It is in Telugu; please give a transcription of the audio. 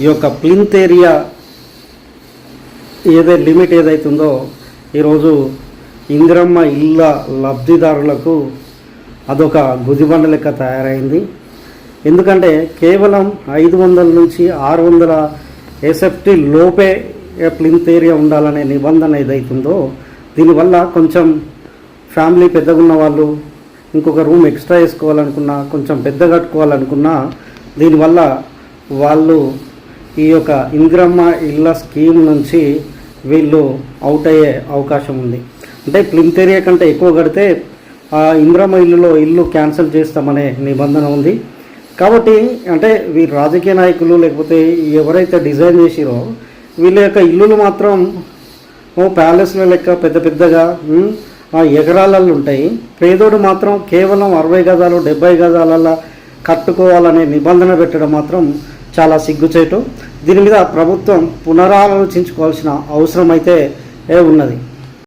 ఈ యొక్క ప్లింత్ ఏరియా ఏదైతే లిమిట్ ఏదైతుందో ఈరోజు ఇందిరమ్మ ఇళ్ళ లబ్ధిదారులకు అదొక గుదిబండ లెక్క తయారైంది. ఎందుకంటే కేవలం ఐదు వందల నుంచి ఆరు వందల ఎస్ఎఫ్టీ లోపే ప్లింత్ ఏరియా ఉండాలనే నిబంధన ఏదైతుందో దీనివల్ల కొంచెం ఫ్యామిలీ పెద్దగా ఉన్న వాళ్ళు ఇంకొక రూమ్ ఎక్స్ట్రా వేసుకోవాలనుకున్నా కొంచెం పెద్ద కట్టుకోవాలనుకున్నా దీనివల్ల వాళ్ళు ఈ యొక్క ఇంద్రమ్మ ఇళ్ళ స్కీమ్ నుంచి వీళ్ళు అవుట్ అయ్యే అవకాశం ఉంది. అంటే ప్లింత్ ఏరియా కంటే ఎక్కువ కడితే ఆ ఇంద్రమ్మ ఇల్లులో ఇల్లు క్యాన్సిల్ చేస్తామనే నిబంధన ఉంది. కాబట్టి అంటే వీరు రాజకీయ నాయకులు లేకపోతే ఎవరైతే డిజైన్ చేసిరో వీళ్ళ యొక్క ఇల్లులు మాత్రం ప్యాలెస్లో ప్యాలెస్ల లెక్క పెద్ద పెద్దగా ఆ ఎకరాలలో ఉంటాయి. పేదోడు మాత్రం కేవలం అరవై గజాలు డెబ్బై గజాలలో కట్టుకోవాలనే నిబంధన పెట్టడం మాత్రం చాలా సిగ్గుచేటు. దీని మీద ప్రభుత్వం పునరాలోచించుకోవాల్సిన అవసరం అయితే ఏ ఉన్నది.